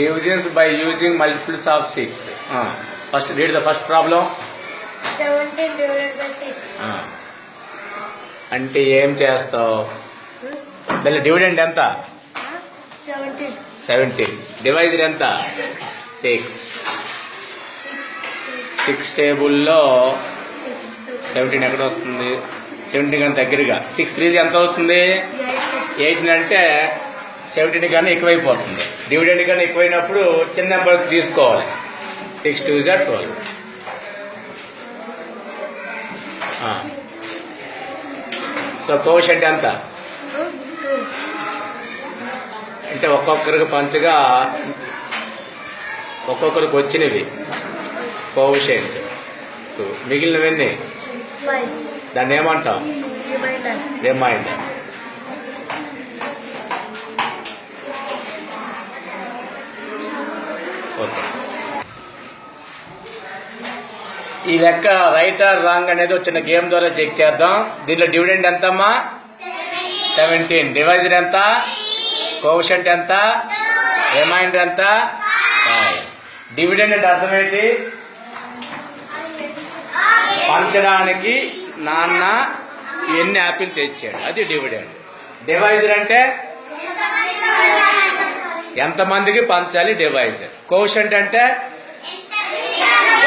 Divisions by using multiples of six first read the first problem అంటే ఏం చేస్తావు? దాని డివిడెండ్ ఎంత? సెవెంటీన్ డివైజర్ ఎంత? సిక్స్ సిక్స్ టేబుల్లో సెవెంటీన్ ఎక్కడ వస్తుంది? సెవెంటీన్ కన్నా దగ్గరగా. సిక్స్ త్రీ ఎంత అవుతుంది? ఎయిటీన్ అంటే సెవెంటీన్ కన్నా ఎక్కువైపోతుంది. డివిడెండ్ కన్నా ఎక్కువైనప్పుడు చిన్న నెంబర్ తీసుకోవాలి. సిక్స్ టూ జా ట్వెల్వ్. సో కోషంట్ ఎంత? టూ అంటే ఒక్కొక్కరికి పంచగా ఒక్కొక్కరికి వచ్చినవి. కోషంట్. మిగిలినవన్నీ? దాన్ని ఏమంటాం రిమైండర్. ఈ లెక్క రైట్ ఆర్ రాంగ్ అనేది వచ్చిన గేమ్ ద్వారా చెక్ చేద్దాం. దీనిలో డివిడెండ్ ఎంతమ్మా? సెవెంటీన్ డివైజర్ ఎంత? కోషంట్ ఎంత? రిమైండర్ ఎంత? డివిడెండ్ అంటే అర్థం ఏంటి? పంచడానికి నాన్న ఎన్ని యాపిల్ తెచ్చాడు? అది డివిడెండ్ డివైజర్ అంటే ఎంతమందికి పంచాలి? డివైజర్ కోషంట్ అంటే?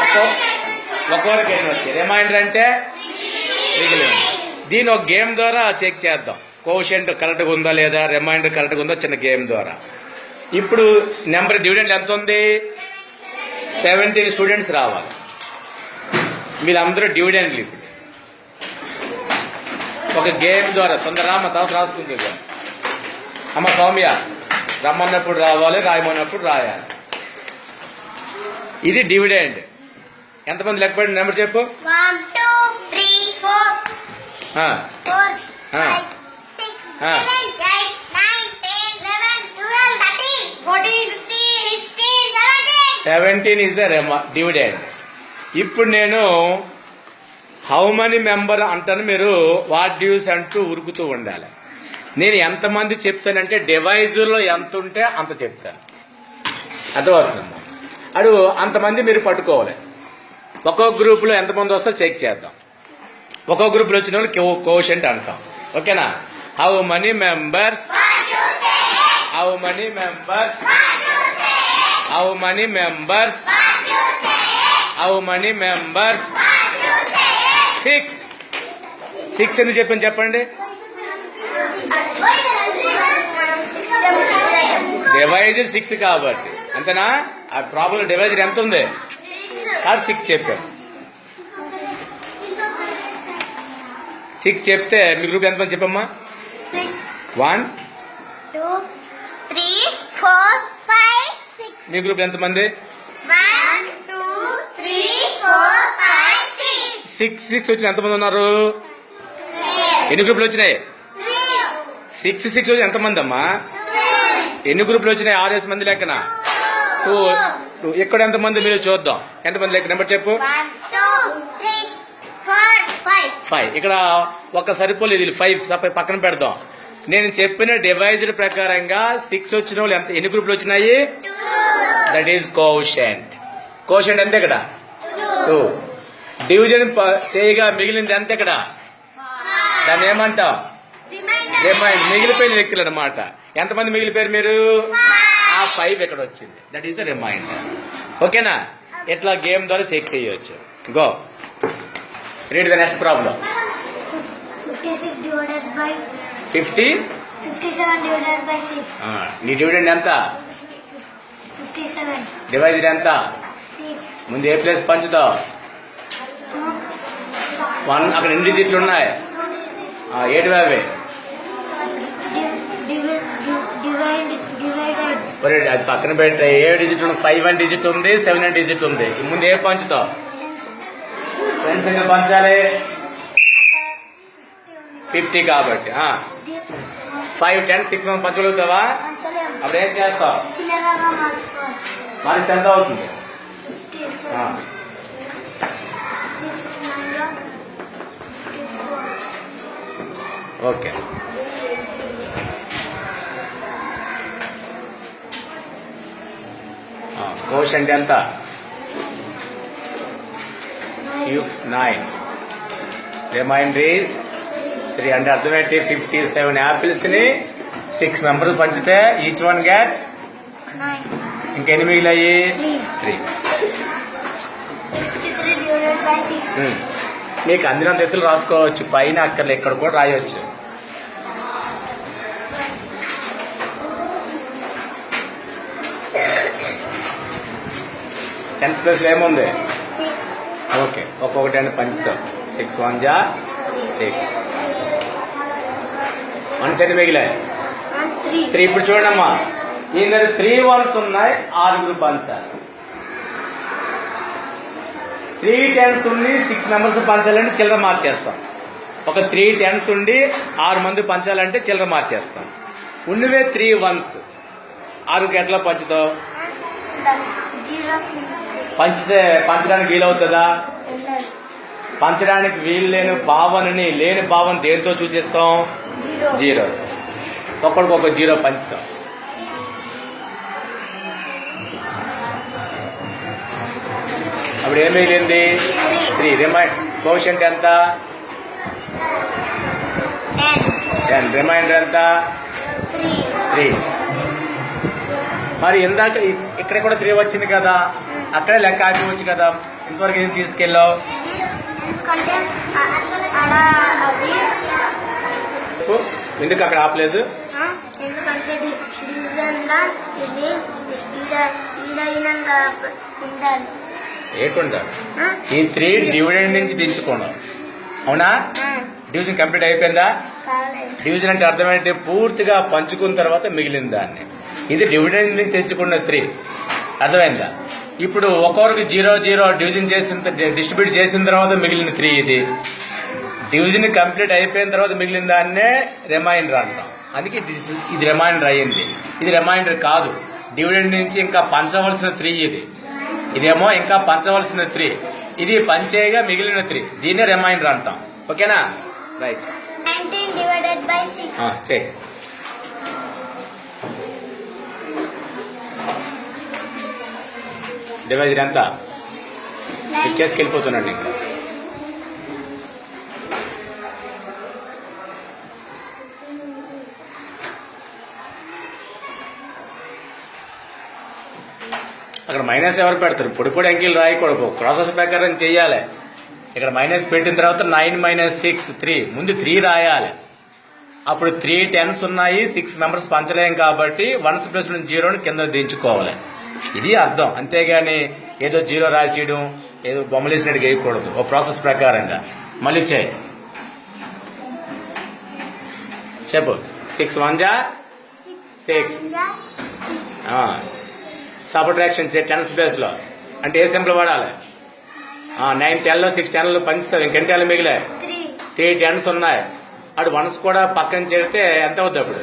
ఒక్కో ఒక్కొక్కరికి ఎన్ని వచ్చారు రిమైండర్ అంటే మిగిలి దీని ఒక గేమ్ ద్వారా చెక్ చేద్దాం. కోషెంట్ కరెక్ట్గా ఉందా లేదా? రిమైండర్ కరెక్ట్గా ఉందా? చిన్న గేమ్ ద్వారా. ఇప్పుడు నెంబర్ డివిడెండ్ ఎంత ఉంది? సెవెంటీన్ స్టూడెంట్స్ రావాలి. మీరందరూ డివిడెండ్లు ఇప్పుడు. ఒక గేమ్ ద్వారా. తొందర మా తర్వాత రాసుకుంటుంది అమ్మ సౌమ్య రమ్మన్నప్పుడు రావాలి రాయమన్నప్పుడు రాయాలి. ఇది డివిడెండ్. ఎంతమంది లెక్కపడి నెంబర్ చెప్పు? Seventeen. Seventeen is the dividend ఇప్పుడు నేను హౌ మనీ మెంబర్ అంటాను మీరు వాట్ డ్యూస్ అంటూ ఉరుకుతూ ఉండాలి. నేను ఎంతమంది చెప్తానంటే డివైజులో ఎంత ఉంటే అంత చెప్తాను. అర్థమవుతుందా? అడు అంతమంది మీరు పట్టుకోవాలి. ఒక్కొక్క గ్రూప్లో ఎంతమంది వస్తారో చెక్ చేద్దాం. ఒక్కొక్క గ్రూప్లో వచ్చిన వాళ్ళు కోషంట్ అంటాం. ఓకేనా how many members how many members how many members how many members six six ఎందుకు చెప్పండి చెప్పండి? మనం సిక్స్ డివైజర్ సిక్స్ కాబట్టి. అంతేనా? ఆ ప్రాబ్లం డివైజర్ ఎంత ఉంది? కాదు సిక్స్ చెప్పాం సిక్స్ చెప్తే మీ గ్రూప్ ఎంతమంది చెప్పమ్మా? One two three four five six మీ గ్రూప్ ఎంతమంది? సిక్స్ సిక్స్ వచ్చిన ఎంతమంది ఉన్నారు? ఎన్ని గ్రూపులు వచ్చినాయి? సిక్స్ సిక్స్ వచ్చి ఎంతమంది అమ్మా? ఎన్ని గ్రూపులు వచ్చినాయి? ఆరేసి మంది లెక్కన. టూ ఇక్కడ ఎంతమంది మీరు చూద్దాం. ఎంతమంది లెక్క నెంబర్ చెప్పు? ఫైవ్ ఇక్కడ ఒక సరిపోలేదు ఫైవ్ పక్కన పెడదాం. నేను చెప్పిన డివైజర్ ప్రకారంగా సిక్స్ వచ్చిన వాళ్ళు ఎంత ఎన్ని గ్రూపులు వచ్చినాయి? దట్ ఈస్ కోషెంట్ కోషెంట్ ఎంత ఇక్కడ? టూ డివిజన్ చేయగా మిగిలింది ఎంత ఇక్కడ? దాన్ని ఏమంటాం? మిగిలిపోయిన వ్యక్తులు అనమాట ఎంతమంది మిగిలిపోయారు మీరు? ఫైవ్ ఇక్కడ వచ్చింది? దట్ ఈస్ ద రిమైండర్ ఓకేనా ఇట్లా గేమ్ ద్వారా చెక్ చేయొచ్చు. Go read the next problem fifty నీ డివిడెండ్ ఎంత? డివైజర్ ఎంత? ముందు ఏ ప్లేస్ పంచుతావు? వన్ అక్కడ ఎన్ని డిజిట్లు ఉన్నాయి? ఏడు అవి డివైడ్ డివైడెడ్ ఒరే అది పక్కన పెట్టే ఏ డిజిట్ ఉంది? ఫైవ్ వన్ డిజిట్ ఉంది సెవెన్ వన్ డిజిట్ ఉంది. ముందు ఏ పంచుతావు? ఫ్రెండ్స్ ఇంకా పంచాలి. ఫిఫ్టీ కాబట్టి ఫైవ్ టెన్ సిక్స్ మంత్ పంచగలుగుతావా? అప్పుడు ఏం చేస్తావు? మనకి ఎంత అవుతుంది? ఓకే. కోషంట్ ఎంత? నైన్ రిమైండర్ ఈజ్ త్రీ అంటే అర్థమేంటి ఫిఫ్టీ సెవెన్ యాపిల్స్ని సిక్స్ మెంబర్స్ పంచితే ఈచ్ వన్ గ్యాట్. ఇంకెన్ని మిగిలాయి. Three six. మీకు అందినంత ఎత్తులు రాసుకోవచ్చు. పైన అక్కర్లు ఇక్కడ కూడా రాయొచ్చు. టెన్త్ ప్లేస్లో ఏముంది. ఓకే ఒక్కొక్కటి అని పంచుతాం సిక్స్ వన్ జా? సిక్స్ వన్ సెట్ మిగిలాయి. త్రీ ఇప్పుడు చూడమ్మా ఈ దగ్గర త్రీ వన్స్ ఉన్నాయి ఆరుగురు పంచాలి త్రీ టెన్స్ ఉండి సిక్స్ మెంబర్స్ పంచాలంటే చిల్లర మార్చేస్తాం ఒక త్రీ టెన్స్ ఉండి ఆరు మంది పంచాలంటే చిల్లర మార్చేస్తాం ఉన్నవే త్రీ వన్స్ ఆరుగురికి ఎట్లా పంచుతావు. పంచితే పంచడానికి వీలవుతుందా. పంచడానికి వీలు లేని భావనని లేని భావన దేంతో సూచిస్తాం. జీరో. ఒక్కడికొక జీరో పంచుతాం అప్పుడు ఏం మిగిలింది? త్రీ. రిమైండ్. కోషంట్ ఎంత. టెన్. రిమైండర్ ఎంత. త్రీ. మరి ఇందాక ఇక్కడ కూడా త్రీ వచ్చింది కదా? అక్కడే లెక్క ఆగిపోవచ్చు కదా. ఇంతవరకు ఏం తీసుకెళ్ళావు. ఎందుకు అక్కడ ఆపలేదు? ఆ, ఎందుకంటే డి- డివిజన్ లా ఇది ఈడ ఈడైనంత ఉండాలి. ఏటుంటా ఆ? ఈ త్రీ డివిడెండ్ నుంచి తెచ్చుకోవడం అవునా? డివిజన్ కంప్లీట్ అయిపోయిందా? డివిజన్ అంటే అర్థం ఏంటి పూర్తిగా పంచుకున్న తర్వాత మిగిలిన దాన్ని. ఇది డివిడెండ్ నుంచి తెచ్చుకున్న త్రీ. అర్థమైందా? ఇప్పుడు ఒక్కొక్కరికి జీరో జీరో డివిజన్ చేసిన డిస్ట్రిబ్యూట్ చేసిన తర్వాత మిగిలిన త్రీ ఇది. డివిజన్ కంప్లీట్ అయిపోయిన తర్వాత మిగిలిన దాన్నే రిమైండర్ అంటాం. అందుకే ఇది రిమైండర్ అయ్యింది. ఇది రిమైండర్ కాదు. డివిడెండ్ నుంచి ఇంకా పంచవలసిన త్రీ ఇది. ఇదేమో ఇంకా పంచవలసిన త్రీ. ఇది పంచేయగా మిగిలిన త్రీ. దీన్నే రిమైండర్ అంటాం. ఓకేనా? రైట్. చేయి. డివైజర్ ఎంత ఇచ్చేసి వెళ్ళిపోతున్నాడు ఇంకా. అక్కడ మైనస్ ఎవరు పెడతారు? పొడి పొడి అంకెలు రాయకూడదు ప్రాసెస్ ప్రకారం చేయాలి ఇక్కడ మైనస్ పెట్టిన తర్వాత నైన్ మైనస్ సిక్స్ త్రీ. ముందు త్రీ రాయాలి. అప్పుడు త్రీ టెన్స్ ఉన్నాయి సిక్స్ మెంబర్స్ పంచలేం కాబట్టి వన్స్ ప్లస్ జీరోని కింద దించుకోవాలి. ఇది అర్థం. అంతేగాని ఏదో జీరో రాసేయడం ఏదో బొమ్మలు వేసినట్టు వేయకూడదు ఓ ప్రాసెస్ ప్రకారంగా. మళ్ళీ చేయి. చెప్పు. సిక్స్ వన్ జా సిక్స్ సబ్ట్రాక్షన్ టెన్స్ ప్లేస్లో అంటే ఏ సింపుల్ వాడాలి? నైన్ టెన్లో సిక్స్ టెన్లో పంచుతావు. ఇంకెన్ని టెన్లు మిగిలే త్రీ టెన్స్ ఉన్నాయి. అటు వన్స్ కూడా పక్కన చేరితే ఎంత అవుద్ది అప్పుడు?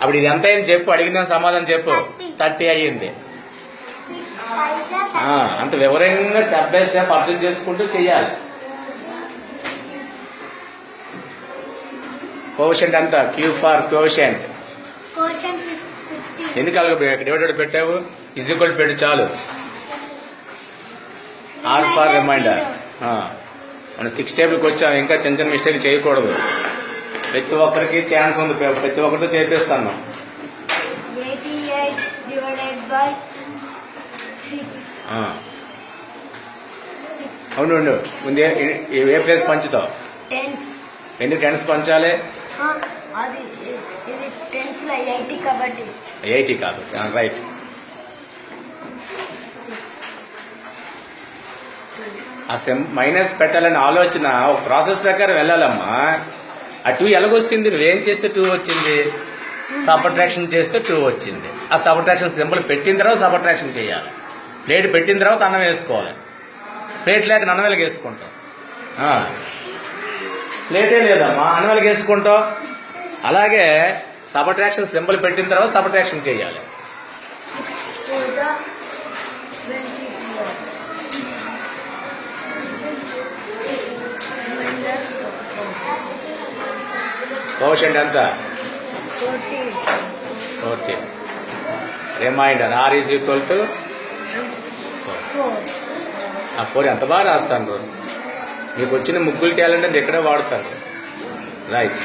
అప్పుడు ఇది ఎంత అయింది చెప్పు. అడిగిన సమాధానం చెప్పు. థర్టీ అయ్యింది. అంత వివరంగా స్టెప్ బై స్టెప్ అర్థం చేసుకుంటూ చెయ్యాలి. కోషంట్ అంత క్యూ ఫార్ కోషంట్ ఎందుకు అలాగ డివైడెడ్ పెట్టావు? ఈక్వల్ పెట్టు చాలు. ఆర్ ఫార్ రిమైండర్ మనం సిక్స్ టేబుల్కి వచ్చాం ఇంకా చిన్న చిన్న మిస్టేక్ చేయకూడదు. ప్రతి ఒక్కరికి ఛాన్స్ ఉంది ప్రతి ఒక్కరితో చేపిస్తాను. బై సిక్స్ అవును ఉండు. ముందే ఏ- ప్లేస్ పంచుతావు? ఎందుకు టెన్స్ పంచాలి? అది ఇది టెన్స్లో ఎయిటీ కాబట్టి. ఎయిటీ కాదు. రైట్ ఆ సెమ్ మైనస్ పెట్టాలని ఆలోచన ఒక ప్రాసెస్ ప్రకారం వెళ్ళాలమ్మా. ఆ టూ ఎలాగొచ్చింది? నువ్వేం చేస్తే టూ వచ్చింది? సబ్ట్రాక్షన్ చేస్తే టూ వచ్చింది. ఆ సబ్ట్రాక్షన్ సింబల్ పెట్టిన తర్వాత సబ్ట్రాక్షన్ చేయాలి. ప్లేట్ పెట్టిన తర్వాత అన్నం వేసుకోవాలి. ప్లేట్ లేక అన్నం వెళ్ళకి వేసుకుంటాం ప్లేటే లేదమ్మా. అన్నం వెళ్ళకి వేసుకుంటాం అలాగే సబ్ట్రాక్షన్ సింబల్ పెట్టిన తర్వాత సబ్ట్రాక్షన్ చేయాలి. కోషండి అంతా. 14. Reminder, R is equal to? ఆ ఫోర్ ఎంత బాగా రాస్తాను నీకు వచ్చిన ముగ్గులు టాలెంట్ అంటే ఎక్కడే వాడతారు రైట్